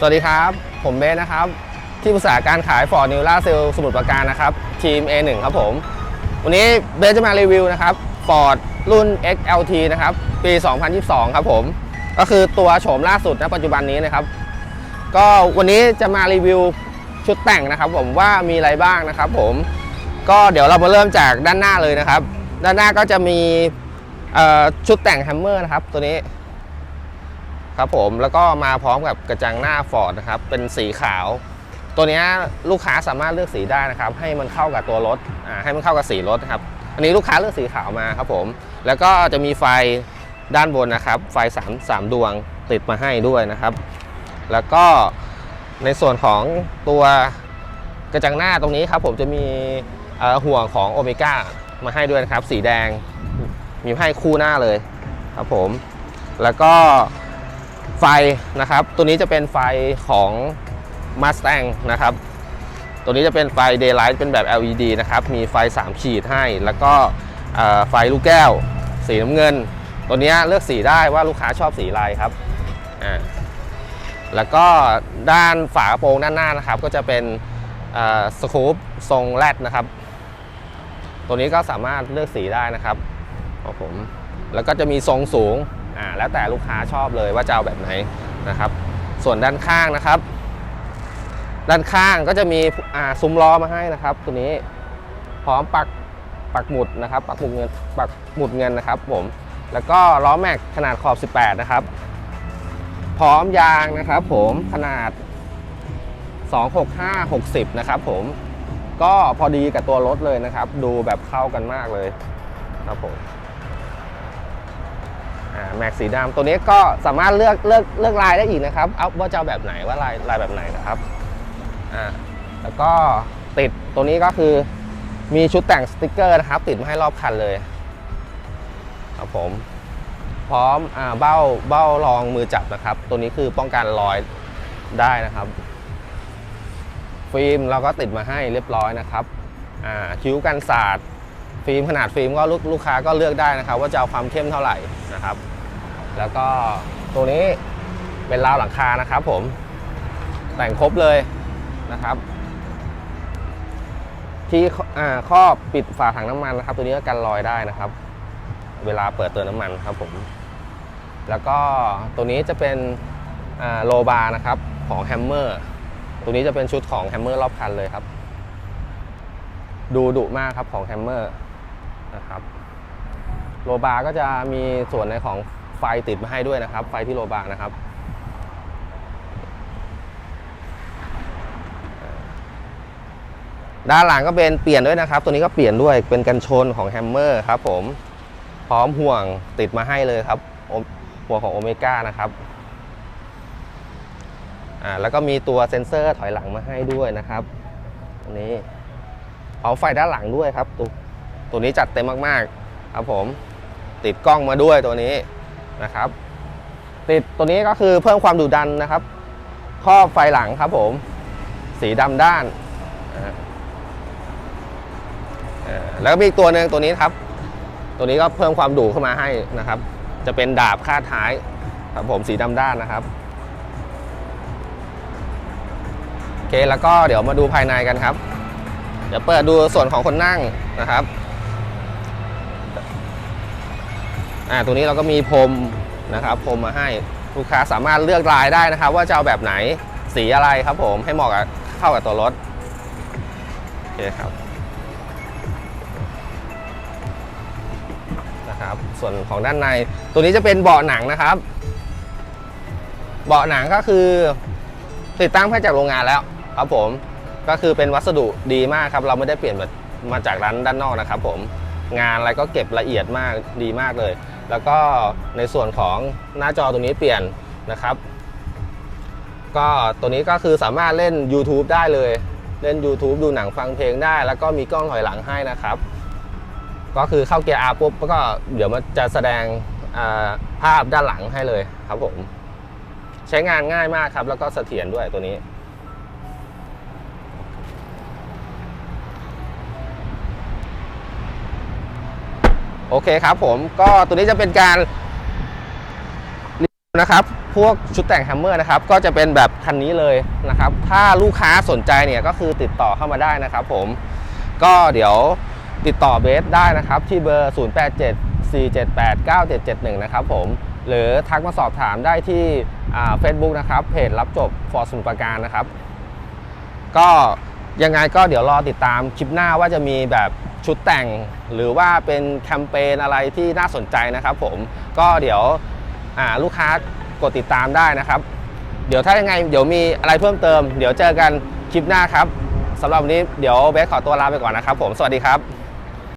สวัสดีครับ ผมเบสนะครับ ที่ปรึกษาการขายฟอร์ดนิวล่าเซลสมุทรปราการนะครับ ทีม A1 ครับผม วันนี้เบสจะมารีวิวนะครับฟอร์ดรุ่น XLT นะครับ ปี 2022 ครับผม ก็คือตัวโฉมล่าสุดณปัจจุบันนี้นะครับ ก็วันนี้จะมารีวิวชุดแต่งนะครับ ผมว่ามีอะไรบ้างนะครับ ผม ก็เดี๋ยวเรามาเริ่มจากด้านหน้าเลยนะครับ ด้านหน้าก็จะมีชุดแต่งแฮมเมอร์นะครับ ตัวนี้ ครับผมแล้วก็มาพร้อมกับกระจังหน้าฟอร์ดนะครับเป็นสีขาว ตัวนี้ลูกค้าสามารถเลือกสีได้นะครับ ให้มันเข้ากับตัวรถให้มันเข้ากับสีรถครับอันนี้ลูกค้าเลือกสีขาวมาครับผม แล้วก็จะมีไฟด้านบนนะครับ ไฟ3 3ดวงติดมาให้ด้วยนะครับ แล้วก็ในส่วนของตัวกระจังหน้าตรงนี้ครับ ผมจะมีห่วงของโอเมก้ามาให้ด้วยนะครับ สีแดงมีให้คู่หน้าเลยครับผม แล้วก็ ไฟนะครับ ตัวนี้จะเป็นไฟของ Mustang นะครับ ตัวนี้จะเป็นไฟ Daylight เป็นแบบ LED นะครับ มีไฟ 3 ขีดให้ แล้วก็ไฟลูกแก้ว สีน้ำเงิน ตัวนี้เลือกสีได้ว่าลูกค้าชอบสีอะไรครับอ่าแล้วก็ด้านฝากระโปรงด้านหน้านะครับ ก็จะเป็นสกูปทรงแรดนะครับ ตัวนี้ก็สามารถเลือกสีได้นะครับครับผม แล้วก็จะมีทรงสูง อ่าแล้วแต่ลูกค้าชอบเลยว่าจะเอาแบบไหนนะครับ ส่วนด้านข้างนะครับ ด้านข้างก็จะมีอ่าซุ้มล้อมาให้นะครับ ตัวนี้พร้อมปักปักหมุดนะครับ ปักหมุดเงินปักหมุดเงินนะครับ ผม แล้วก็ล้อแม็กขนาดขอบ 18 นะครับ พร้อมยางนะครับ ผมขนาด 265 60 นะครับ ผมก็พอดีกับตัวรถเลยนะครับ ดูแบบเข้ากันมากเลยครับผม แม็กสีดำตัวนี้ก็สามารถเลือกเลือกเลือกลายได้อีกนะครับเอาว่าจะเอาแบบไหนว่าลายลายแบบไหนนะครับอ่าแล้วก็ติดตัวนี้ก็คือมีชุดแต่งสติกเกอร์นะครับ ติดมาให้รอบคันเลยครับผม พร้อมอ่าเบ้าเบ้ารองมือจับนะครับ ตัวนี้คือป้องกันรอยได้นะครับฟิล์มเราก็ติดมาให้เรียบร้อยนะครับอ่าคิ้วกันสาดฟิล์มขนาดฟิล์มก็ลูกลูกค้าก็เลือกได้นะครับ ว่าจะเอาความเข้มเท่าไหร่นะครับ แล้วก็ตัวนี้เป็นราวหลังคานะครับผมแต่งครบเลยนะครับที่ครอบปิดฝาถังน้ำมันนะครับ ตัวนี้ก็กันรอยได้นะครับ เวลาเปิดเติมน้ำมันครับผม แล้วก็ตัวนี้จะเป็นโลบาร์นะครับของแฮมเมอร์ตัวนี้จะเป็นชุดของแฮมเมอร์รอบคันเลยครับ ดูดุมากครับของแฮมเมอร์นะครับโลบาร์ก็จะมีส่วนในของ ไฟติดมาให้ด้วยนะครับ ไฟที่โลบาร์นะครับ ด้านหลังก็เป็นเปลี่ยนด้วยนะครับ ตัวนี้ก็เปลี่ยนด้วยเป็นกันชนของแฮมเมอร์ครับผมพร้อมห่วงติดมาให้เลยครับห่วงของโอเมก้านะครับอ่าแล้วก็มีตัวเซ็นเซอร์ถอยหลังมาให้ด้วยนะครับอันนี้พร้อมไฟด้านหลังด้วยครับตัวตัวนี้จัดเต็มมากๆ ครับผมติดกล้องมาด้วยตัวนี้ นะครับ ติดตัวนี้ก็คือเพิ่มความดุดันนะครับครอบไฟหลังครับผม สีดำด้าน แล้วก็มีอีกตัวหนึ่งตัวนี้ครับ ตัวนี้ก็เพิ่มความดุเข้ามาให้นะครับ จะเป็นดาบคาดท้ายครับผมสีดำด้านนะครับโอเคแล้วก็เดี๋ยวมาดูภายในกันครับ เดี๋ยวเปิดดูส่วนของคนนั่งนะครับ อ่าตัวนี้เราก็มีพรมนะครับพรมมาให้ลูกค้าสามารถเลือกลายได้นะครับ ว่าจะเอาแบบไหนสีอะไรครับผมให้เหมาะกับเข้ากับตัวรถโอเคครับนะครับ ส่วนของด้านในตัวนี้จะเป็นเบาะหนังนะครับ เบาะหนังก็คือติดตั้งมาจากโรงงานแล้วครับผมก็คือเป็นวัสดุดีมากครับ เราไม่ได้เปลี่ยนมามาจากร้านด้านนอกนะครับผม งานอะไรก็เก็บละเอียดมากดีมากเลย แล้วก็ในส่วนของหน้าจอตัวนี้เปลี่ยนนะครับ ก็ตัวนี้ก็คือสามารถเล่น YouTube ได้เลย เล่น YouTube ดูหนังฟังเพลงได้ แล้วก็มีกล้องถอยหลังให้นะครับ ก็คือเข้าเกียร์ R ปุ๊บก็เดี๋ยวมันจะแสดงาภาพด้านหลังให้เลยครับผม ใช้งานง่ายมากครับ แล้วก็เสถียรด้วยตัวนี้ โอเคครับผมก็ตัวนี้จะเป็นการนะครับพวกชุดแต่งแฮมเมอร์นะครับก็จะเป็นแบบคันนี้เลยนะครับ ถ้าลูกค้าสนใจเนี่ยก็คือติดต่อเข้ามาได้นะครับผมก็เดี๋ยวติดต่อเบสได้นะครับ ที่เบอร์ 0874789771 นะครับผมหรือทักมาสอบถามได้ที่เฟซบุ๊กนะครับ เพจรับจบฟอร์สมุทรปราการนะครับ ก็ยังไงก็เดี๋ยวรอติดตามคลิปหน้าว่าจะมีแบบ ชุดแต่งหรือว่าเป็นแคมเปญอะไรที่น่าสนใจนะครับผมก็เดี๋ยวลูกค้ากดติดตามได้นะครับ เดี๋ยวถ้ายังไงเดี๋ยวมีอะไรเพิ่มเติม เดี๋ยวเจอกันคลิปหน้าครับสำหรับวันนี้เดี๋ยวเบสขอตัวลาไปก่อนนะครับผมสวัสดีครับ